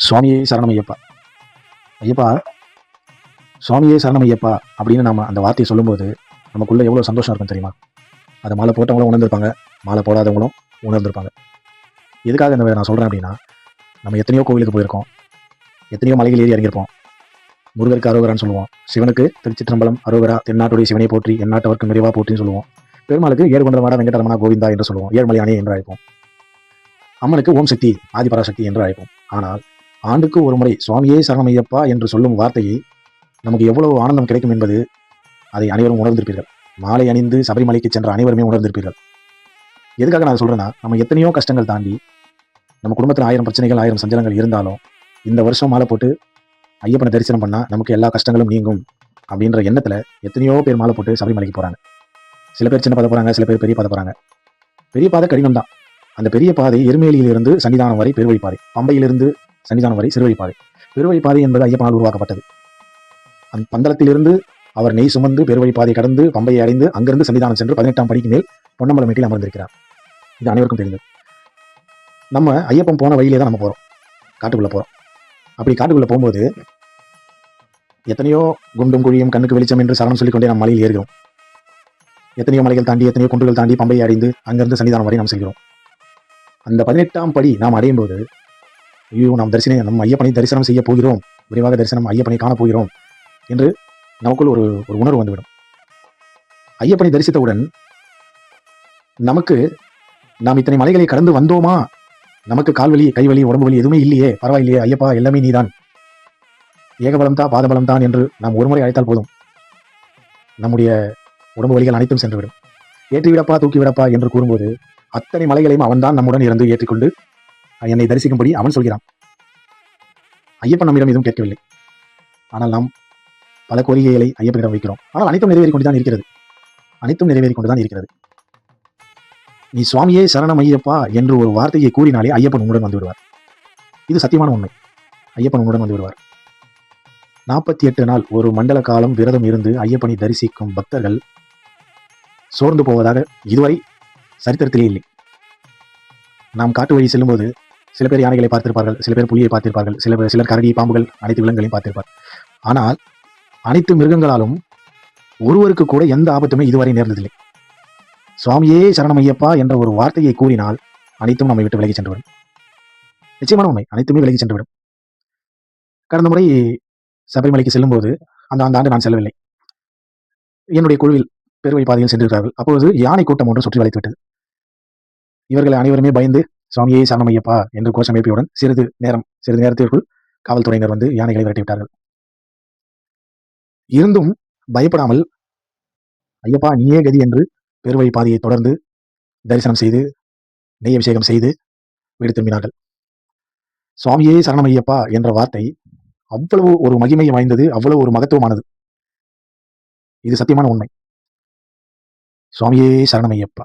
சுவாமியே சரணம் ஐயப்பா ஐயப்பா சுவாமியே சரணம் ஐயப்பா அப்படின்னு நம்ம அந்த வார்த்தையை சொல்லும்போது நமக்குள்ளே எவ்வளோ சந்தோஷம் இருக்கும் தெரியுமா? அதை மாலை போட்டவங்களும் உணர்ந்திருப்பாங்க மாலை போடாதவங்களும் உணர்ந்திருப்பாங்க. எதுக்காக இந்த நான் சொல்கிறேன் அப்படின்னா நம்ம எத்தனையோ கோவிலுக்கு போயிருக்கோம் எத்தனையோ மலைகள் ஏறி இறங்கியிருப்போம். முருகருக்கு அரோகரான்னு சொல்லுவோம். சிவனுக்கு திருச்சிற்றம்பலம் அரோகரா தென்னாட்டுடைய சிவனை போற்றி எந்நாட்டவர்க்கு நிறைவா போற்றின்னு சொல்லுவோம். பெருமாளுக்கு ஏழுகொண்டரமாட வெங்கடரமணா கோவிந்தா என்று சொல்லுவோம். ஏழ்மலையானே என்று அழைப்போம். அம்மனுக்கு ஓம் சக்தி ஆதிபராசக்தி என்று அழைப்போம். ஆனால் ஆண்டுக்கு ஒரு முறை சுவாமியே சரணமையப்பா என்று சொல்லும் வார்த்தையை நமக்கு எவ்வளவு ஆனந்தம் கிடைக்கும் என்பது அதை அனைவரும் உணர்ந்திருப்பீர்கள். மாலை அணிந்து சபரிமலைக்கு சென்ற அனைவருமே உணர்ந்திருப்பீர்கள். எதுக்காக நான் சொல்றேன்னா நம்ம எத்தனையோ கஷ்டங்கள் தாண்டி நம்ம குடும்பத்தில் ஆயிரம் பிரச்சனைகள் ஆயிரம் சஞ்சலங்கள் இருந்தாலும் இந்த வருஷம் மாலை போட்டு ஐயப்பனை தரிசனம் பண்ணால் நமக்கு எல்லா கஷ்டங்களும் நீங்கும் அப்படின்ற எண்ணத்தில் எத்தனையோ பேர் மாலை போட்டு சபரிமலைக்கு போறாங்க. சில பேர் சின்ன பாதை போகிறாங்க சில பேர் பெரிய பாதை போகிறாங்க பெரிய பாதை கடினம் தான் அந்த பெரிய பாதை எருமேலியிலிருந்து சன்னிதானம் வரை பெருவழி பாதை பம்பையிலிருந்து சன்னிதானம் வரை சிறுவழி பெருவழிப்பாதை பெருவழி பாதை என்பது ஐயப்பனால் உருவாக்கப்பட்டது. அந்த பந்தளத்திலிருந்து அவர் நெய் சுமந்து பெருவழிப்பாதை கடந்து பம்பையை அடைந்து அங்கிருந்து சன்னிதானம் சென்று பதினெட்டாம் படிக்கு மேல் பொன்னம்பலம் வீட்டில் அமர்ந்திருக்கிறார். இது அனைவருக்கும் தெரிந்தது. நம்ம ஐயப்பன் போன வழியிலே தான் நம்ம போறோம். காட்டுக்குள்ள போறோம். அப்படி காட்டுக்குள்ள போகும்போது எத்தனையோ குண்டும் குழியும் கண்ணுக்கு வெளிச்சம் என்று சரணம் சொல்லிக்கொண்டே நம்ம மலையில் ஏறுகிறோம். எத்தனையோ மலைகள் தாண்டி எத்தனையோ குன்றுகள் தாண்டி பம்பையை அடைந்து அங்கிருந்து சன்னிதானம் வரை நாம் செல்கிறோம். அந்த பதினெட்டாம் படி நாம் அடையும் போது ஐயோ நாம் தரிசனம் நம் ஐயப்பனை தரிசனம் செய்ய போகிறோம். விரைவாக தரிசனம் ஐயப்பனை காண போகிறோம் என்று நமக்குள் ஒரு ஒரு உணர்வு வந்துவிடும். ஐயப்பனை தரிசித்தவுடன் நமக்கு நாம் இத்தனை மலைகளை கடந்து வந்தோமா? நமக்கு கால்வலி கைவலி உடம்பு வலி எதுவுமே இல்லையே. பரவாயில்லையே ஐயப்பா எல்லாமே நீதான். ஏகபலம் தான் பாதபலம் தான் என்று நாம் ஒருமுறை அழைத்தால் போதும். நம்முடைய உடம்பு வலிகள் அனைத்தும் சென்றுவிடும். ஏற்றி விடப்பா தூக்கி விடப்பா என்று கூறும்போது அத்தனை மலைகளையும் அவன்தான் நம்முடன் இருந்து ஏற்றிக்கொண்டு என்னை தரிசிக்கும்படி அவன் சொல்கிறான். ஐயப்பன் நம்மிடம் எதுவும் கேட்கவில்லை. ஆனால் நாம் பல கோரிக்கைகளை ஐயப்பனிடம் வைக்கிறோம். ஆனால் அனைத்தும் நிறைவேறி கொண்டுதான் இருக்கிறது. அனைத்தும் நிறைவேறிக் கொண்டுதான் இருக்கிறது. நீ சுவாமியே சரணம் ஐயப்பா என்று ஒரு வார்த்தையை கூறினாலே ஐயப்பன் உன்னுடன் வந்து விடுவார். இது சத்தியமான உண்மை. ஐயப்பன் உன்னுடன் வந்து விடுவார். நாற்பத்தி எட்டு நாள் ஒரு மண்டல காலம் விரதம் இருந்து ஐயப்பனை தரிசிக்கும் பக்தர்கள் சோர்ந்து போவதாக இதுவரை சரித்திரத்திலே இல்லை. நாம் காட்டு வழி செல்லும்போது சில பேர் யானைகளை பார்த்திருப்பார்கள் சில பேர் புலியை பார்த்திருப்பார்கள் சில பேர் சிலர் கரடி பாம்புகள் அனைத்து விலங்குகளையும் பார்த்திருப்பார். ஆனால் அனைத்து மிருகங்களாலும் ஒருவருக்கு கூட எந்த ஆபத்துமே இதுவரை நேர்ந்ததில்லை. சுவாமியே சரணம் ஐயப்பா என்ற ஒரு வார்த்தையை கூறினால் அனைத்தும் நம்மை விட்டு விலகி சென்றுவிடும். நிச்சயமான உண்மை அனைத்துமே விலகி சென்றுவிடும். கடந்த முறை சபரிமலைக்கு செல்லும்போது அந்த அந்த ஆண்டு நான் செல்லவில்லை. என்னுடைய குழுவில் பெருவழி பாதையில் சென்றிருக்கிறார்கள். அப்போது யானை கூட்டம் ஒன்று சுற்றி வளைத்து விட்டது இவர்கள் அனைவருமே பயந்து சுவாமியே சரணம் ஐயப்பா என்று கோஷம் எழுப்பியவுடன் சிறிது நேரம் சிறிது நேரத்திற்குள் காவல்துறையினர் வந்து யானைகளை விரட்டிவிட்டார்கள் இருந்தும் பயப்படாமல் ஐயப்பா நீயே கதி என்று பெருவழி பாதையை தொடர்ந்து தரிசனம் செய்து நெய் அபிஷேகம் செய்து வீடு திரும்பினார்கள். சுவாமியே சரணம் ஐயப்பா என்ற வார்த்தை அவ்வளவு ஒரு மகிமை வாய்ந்தது அவ்வளவு ஒரு மகத்துவமானது. இது சத்தியமான உண்மை. சுவாமியே சரணம் ஐயப்பா